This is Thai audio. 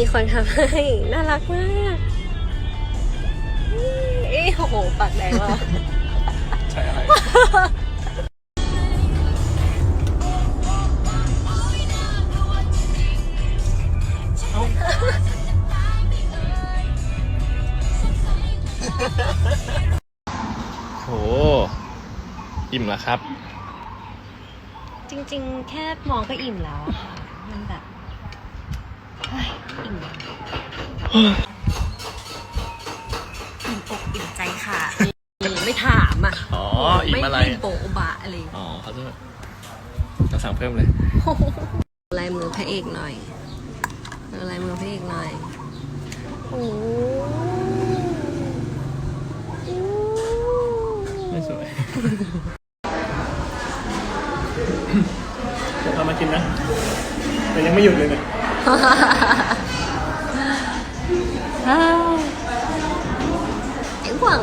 มีคนทำให้ น่ารักมากเอ้ยโอ้โหปากแดงว่ะใช่อะไร โห อิ่มแล้วครับ จริง ๆ แค่มองก็อิ่มแล้วอะค่ะมันแบบเฮ้ยอิ่ม อิ่มอกอิ่มใจค่ะ ไม่ถามอะอ๋ออิ่มอะไรไม่โปะบะอะไรอ๋อขอโทษเราสั่งเพิ่มเลยลายมือพระเอกหน่อยดูลายมือพระเอกหน่อยโอ้โหไม่สวยจะทำมากินนะแต่ยังไม่หยุดเลยเนี่ย ไอ้หวัง